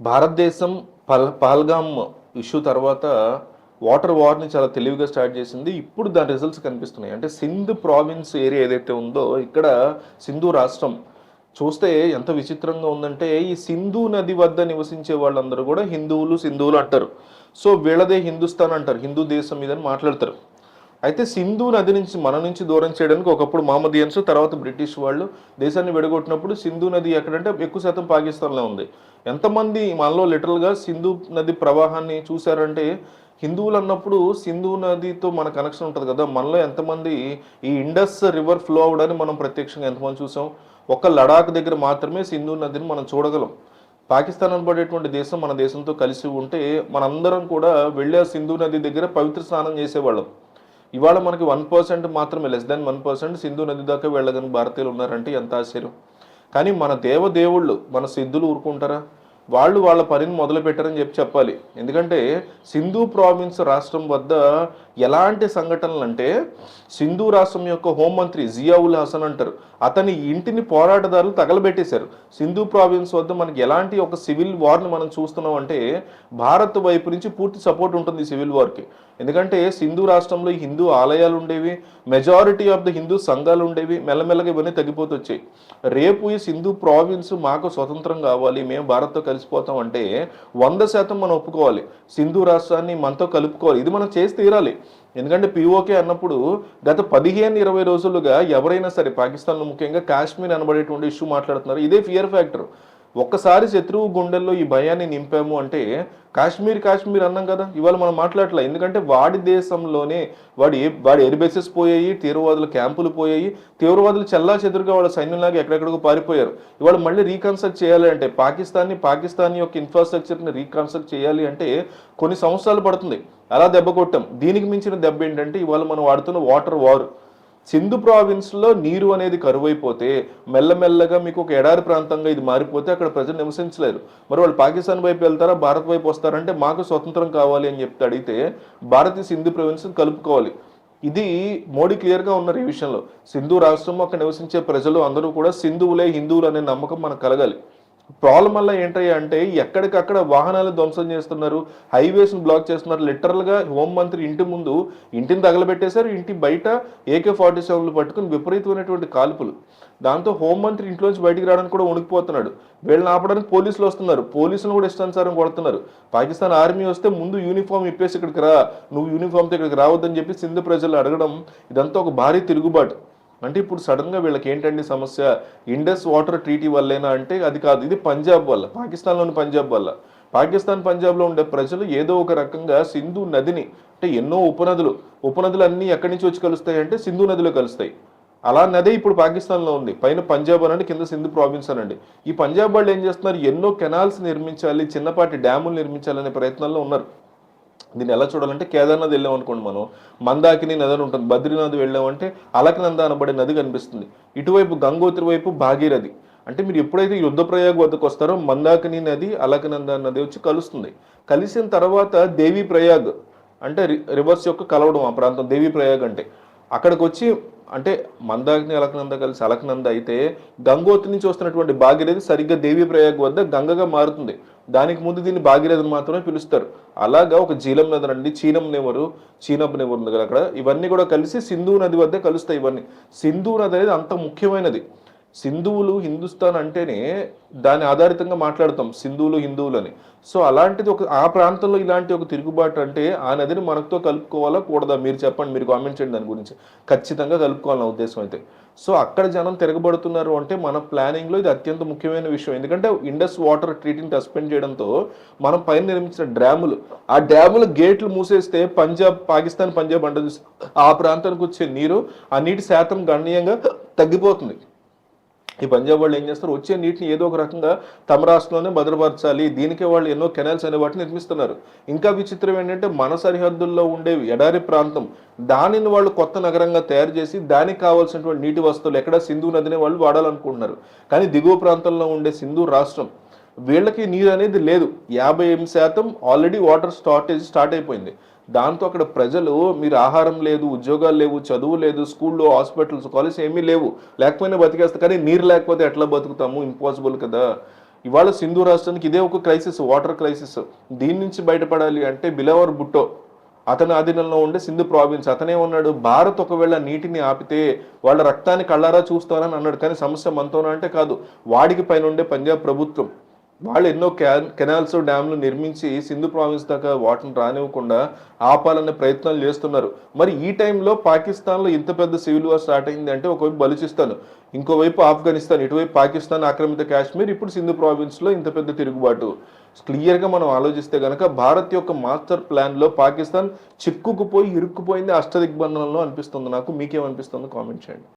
భారతదేశం పల్ పహల్గామ్ ఇష్యూ తర్వాత వాటర్ వార్ని చాలా తెలివిగా స్టార్ట్ చేసింది. ఇప్పుడు దాని రిజల్ట్స్ కనిపిస్తున్నాయి. అంటే సింధు ప్రావిన్స్ ఏరియా ఏదైతే ఉందో ఇక్కడ సింధు రాష్ట్రం చూస్తే ఎంత విచిత్రంగా ఉందంటే ఈ సింధు నది వద్ద నివసించే వాళ్ళందరూ కూడా హిందువులు సింధువులు అంటారు. సో వీళ్ళదే హిందుస్థాన్ అంటారు. హిందూ దేశం ఇదని మాట్లాడతారు. అయితే సింధు నది నుంచి మన నుంచి దూరం చేయడానికి ఒకప్పుడు మహమ్మదియన్స్ తర్వాత బ్రిటిష్ వాళ్ళు దేశాన్ని విడగొట్టినప్పుడు సింధు నది ఎక్కడంటే ఎక్కువ శాతం పాకిస్తాన్లో ఉంది. ఎంతమంది మనలో లిటరల్గా సింధు నది ప్రవాహాన్ని చూశారంటే హిందువులు అన్నప్పుడు సింధు నదితో మన కనెక్షన్ ఉంటుంది కదా మనలో ఎంతమంది ఈ ఇండస్ రివర్ ఫ్లో అవడాన్ని మనం ప్రత్యక్షంగా ఎంతమంది చూసాం? ఒక్క లడాక్ దగ్గర మాత్రమే సింధు నదిని మనం చూడగలం. పాకిస్తాన్ అనబడేటువంటి దేశం మన దేశంతో కలిసి ఉంటే మనందరం కూడా వెళ్ళే సింధు నది దగ్గర పవిత్ర స్నానం చేసేవాళ్ళం. ఇవాళ మనకి వన్ పర్సెంట్ మాత్రమే less than one percent Sindhu నది దాకా వెళ్ళగని భారతీయులు ఉన్నారంటే ఎంత ఆశ్చర్యం. కానీ మన దేవదేవుళ్ళు మన సిద్ధులు ఊరుకుంటారా? వాళ్ళు వాళ్ళ పనిని మొదలు పెట్టారని చెప్పి చెప్పాలి. ఎందుకంటే సింధు ప్రావిన్స్ రాష్ట్రం వద్ద ఎలాంటి సంఘటనలు అంటే సింధు రాష్ట్రం యొక్క హోంమంత్రి జియావుల్ హసన్ అంటారు. అతని ఇంటిని పోరాటదారులు తగలబెట్టేశారు. సింధు ప్రావిన్స్ వద్ద మనకి ఎలాంటి ఒక సివిల్ వార్ని మనం చూస్తున్నాం అంటే భారత్ వైపు నుంచి పూర్తి సపోర్ట్ ఉంటుంది ఈ సివిల్ వార్కి. ఎందుకంటే సింధు రాష్ట్రంలో హిందూ ఆలయాలు ఉండేవి మెజారిటీ ఆఫ్ ద హిందూ సంఘాలు ఉండేవి మెల్లమెల్లగా ఇవన్నీ తగ్గిపోతూ వచ్చాయి రేపు ఈ సింధు ప్రావిన్స్ మాకు స్వతంత్రం కావాలి మేము భారత్తో కలిసిపోతాం అంటే వంద శాతం మనం ఒప్పుకోవాలి. సింధు రాష్ట్రాన్ని మనతో కలుపుకోవాలి. ఇది మనం చేసి తీరాలి. ఎందుకంటే పిఓకే అన్నప్పుడు గత పదిహేను ఇరవై రోజులుగా ఎవరైనా సరే పాకిస్తాన్లో ముఖ్యంగా కాశ్మీర్ అనబడేటువంటి ఇష్యూ మాట్లాడుతున్నారు. ఇదే ఫియర్ ఫ్యాక్టర్ ఒక్కసారి శత్రువు గుండెల్లో ఈ భయాన్ని నింపాము అంటే కాశ్మీర్ కాశ్మీర్ అన్నాం కదా. ఇవాళ మనం మాట్లాడలే ఎందుకంటే వాడి దేశంలోనే వాడి వాడి ఎయిర్ బేసెస్ పోయాయి తీవ్రవాదుల క్యాంపులు పోయాయి. తీవ్రవాదులు చల్లా చెదురుగా వాళ్ళ సైన్యంలాగా ఎక్కడెక్కడికో పారిపోయారు. ఇవాళ మళ్ళీ రీకన్స్ట్రక్ట్ చేయాలి అంటే పాకిస్తాన్ని పాకిస్తాన్ యొక్క ఇన్ఫ్రాస్ట్రక్చర్ని రీకన్స్ట్రక్ట్ చేయాలి అంటే కొన్ని సంవత్సరాలు పడుతుంది. అలా దెబ్బ కొట్టాం. దీనికి మించిన దెబ్బ ఏంటంటే ఇవాళ మనం వాడుతున్న వాటర్ వార్ సింధు ప్రావిన్స్లో నీరు అనేది కరువైపోతే మెల్లమెల్లగా మీకు ఒక ఎడారి ప్రాంతంగా ఇది మారిపోతే అక్కడ ప్రజలు నివసించలేరు. మరి వాళ్ళు పాకిస్తాన్ వైపు వెళ్తారా? భారత్ వైపు వస్తారంటే మాకు స్వతంత్రం కావాలి అని చెప్తే అడిగితే భారతీయ సింధు ప్రావిన్స్ కలుపుకోవాలి. ఇది మోడీ క్లియర్గా ఉన్నారు ఈ విషయంలో. సింధు రాష్ట్రం అక్కడ నివసించే ప్రజలు అందరూ కూడా సింధువులే హిందువులు అనే నమ్మకం మనకు కలగాలి. ప్రాబ్లం వల్ల ఏంటయ్యా అంటే ఎక్కడికక్కడ వాహనాలు ధ్వంసం చేస్తున్నారు హైవేస్ను బ్లాక్ చేస్తున్నారు. లిటరల్గా హోమ్ హోంమంత్రి ఇంటి ముందు ఇంటిని తగలబెట్టేశారు. ఇంటి బయట ఏకే ఫార్టీ సెవెన్లు పట్టుకుని విపరీతమైనటువంటి కాల్పులు. దాంతో హోంమంత్రి ఇంట్లోంచి బయటికి రావడానికి కూడా వణికిపోతున్నాడు. వీళ్ళని ఆపడానికి పోలీసులు వస్తున్నారు. పోలీసులు కూడా ఇష్టానుసారం కొడుతున్నారు. పాకిస్తాన్ ఆర్మీ వస్తే ముందు యూనిఫామ్ ఇప్పేసి ఇక్కడికి రా నువ్వు యూనిఫామ్తో ఇక్కడికి రావద్దని చెప్పి సింధు ప్రజలు అడగడం ఇదంతా ఒక భారీ తిరుగుబాటు. అంటే ఇప్పుడు సడన్గా వీళ్ళకి ఏంటండి సమస్య? ఇండస్ వాటర్ ట్రీటీ వల్లేనా అంటే అది కాదు. ఇది పంజాబ్ వల్ల పాకిస్తాన్లోని పంజాబ్ వల్ల. పాకిస్తాన్ పంజాబ్లో ఉండే ప్రజలు ఏదో ఒక రకంగా సింధు నదిని అంటే ఎన్నో ఉపనదులు ఉపనదులు అన్నీ ఎక్కడి నుంచి వచ్చి కలుస్తాయి అంటే సింధు నదిలో కలుస్తాయి. అలా నదే ఇప్పుడు పాకిస్తాన్లో ఉంది. పైన పంజాబ్ అనండి కింద సింధు ప్రావిన్స్ అనండి. ఈ పంజాబ్ వాళ్ళు ఏం చేస్తున్నారు? ఎన్నో కెనాల్స్ నిర్మించాలి చిన్నపాటి డ్యాములు నిర్మించాలనే ప్రయత్నంలో ఉన్నారు. దీన్ని ఎలా చూడాలంటే కేదార్నాథ్ వెళ్ళాం అనుకోండి మనం. మందాకిని నది అని ఉంటుంది. బద్రీనాథ్ వెళ్ళామంటే అలకనంద అనబడే నది కనిపిస్తుంది. ఇటువైపు గంగోత్రి వైపు భాగీరథి. అంటే మీరు ఎప్పుడైతే యుద్ధప్రయాగ్ వద్దకు వస్తారో మందాకిని నది అలకనంద నది వచ్చి కలుస్తుంది. కలిసిన తర్వాత దేవి ప్రయాగ్ అంటే రి- రివర్స్ యొక్క కలవడం ఆ ప్రాంతం దేవి ప్రయాగ్ అంటే. అక్కడికి వచ్చి అంటే మందాకిని అలకనంద కలిసి అలకనంద అయితే గంగోత్రి నుంచి వస్తున్నటువంటి భాగీరథి సరిగ్గా దేవి ప్రయాగ్ వద్ద గంగగా మారుతుంది. దానికి ముందు దీన్ని భాగీరథని మాత్రమే పిలుస్తారు. అలాగా ఒక జీలం నది అండి చీనం నెవరు చీనబ్ నెవరు ఉంది కదా అక్కడ. ఇవన్నీ కూడా కలిసి సింధు నది వద్ద కలుస్తాయి ఇవన్నీ. సింధు నది అనేది అంత ముఖ్యమైనది. సింధువులు హిందుస్థాన్ అంటేనే దాని ఆధారితంగా మాట్లాడతాం సింధువులు హిందువులని. సో అలాంటిది ఒక ఆ ప్రాంతంలో ఇలాంటి ఒక తిరుగుబాటు అంటే ఆ నదిని మనతో కలుపుకోవాలా కూడదా? మీరు చెప్పండి మీరు కామెంట్ చేయండి దాని గురించి. ఖచ్చితంగా కలుపుకోవాలన్న ఉద్దేశం అయితే. సో అక్కడ జనం తిరగబడుతున్నారు అంటే మన ప్లానింగ్లో ఇది అత్యంత ముఖ్యమైన విషయం. ఎందుకంటే ఇండస్ వాటర్ ట్రీటింగ్ సస్పెండ్ చేయడంతో మనం పైన నిర్మించిన డ్యాములు ఆ డ్యాములు గేట్లు మూసేస్తే పంజాబ్ పాకిస్తాన్ పంజాబ్ అంటే ఆ ప్రాంతానికి వచ్చే నీరు ఆ నీటి శాతం గణనీయంగా తగ్గిపోతుంది. ఈ పంజాబ్ వాళ్ళు ఏం చేస్తారు? వచ్చే నీటిని ఏదో ఒక రకంగా తమ రాష్ట్రంలోనే భద్రపరచాలి. దీనికే వాళ్ళు ఎన్నో కెనాల్స్ అనే వాటిని నిర్మిస్తున్నారు. ఇంకా విచిత్రం ఏంటంటే మన సరిహద్దుల్లో ఉండే ఎడారి ప్రాంతం దానిని వాళ్ళు కొత్త నగరంగా తయారు చేసి దానికి కావాల్సినటువంటి నీటి వస్తువులు ఎక్కడ సింధు నదిని వాళ్ళు వాడాలనుకుంటున్నారు. కానీ దిగువ ప్రాంతంలో ఉండే సింధు రాష్ట్రం వీళ్ళకి నీరు అనేది లేదు. యాభై ఎనిమిది శాతం ఆల్రెడీ వాటర్ స్టార్టేజ్ స్టార్ట్ అయిపోయింది. దాంతో అక్కడ ప్రజలు మీరు ఆహారం లేదు ఉద్యోగాలు లేవు చదువు లేదు స్కూల్లో హాస్పిటల్స్ కాలేజ్ ఏమీ లేవు. లేకపోయినా బతికేస్తా. కానీ నీరు లేకపోతే ఎట్లా బతుకుతాము? ఇంపాసిబుల్ కదా. ఇవాళ సింధు రాష్ట్రానికి ఇదే ఒక క్రైసిస్ వాటర్ క్రైసిస్. దీని నుంచి బయటపడాలి అంటే బిలవర్ బుట్టో అతని ఆధీనంలో ఉండే సింధు ప్రావిన్స్ అతనే ఉన్నాడు. భారత్ ఒకవేళ నీటిని ఆపితే వాళ్ళ రక్తాన్ని కళ్ళారా చూస్తారని అన్నాడు. కానీ సమస్య మనతోనే అంటే కాదు. వాడికి పైన ఉండే పంజాబ్ ప్రభుత్వం. వాళ్ళు ఎన్నో కెనాల్స్ డ్యామ్లు నిర్మించి సింధు ప్రావిన్స్ దాకా వాటర్ని రానివ్వకుండా ఆపాలనే ప్రయత్నాలు చేస్తున్నారు. మరి ఈ టైంలో పాకిస్తాన్లో ఇంత పెద్ద సివిల్ వార్ స్టార్ట్ అయింది అంటే ఒకవైపు బలుచిస్తాను ఇంకోవైపు ఆఫ్ఘనిస్తాన్ ఇటువైపు పాకిస్తాన్ ఆక్రమిత కాశ్మీర్ ఇప్పుడు సింధు ప్రావిన్స్లో ఇంత పెద్ద తిరుగుబాటు. క్లియర్గా మనం ఆలోచిస్తే కనుక భారత్ యొక్క మాస్టర్ ప్లాన్లో పాకిస్తాన్ చిక్కుకుపోయి ఇరుక్కుపోయింది అష్టదిగ్బంధనంలో అనిపిస్తుంది. నాకు మీకేమనిపిస్తుందో కామెంట్ చేయండి.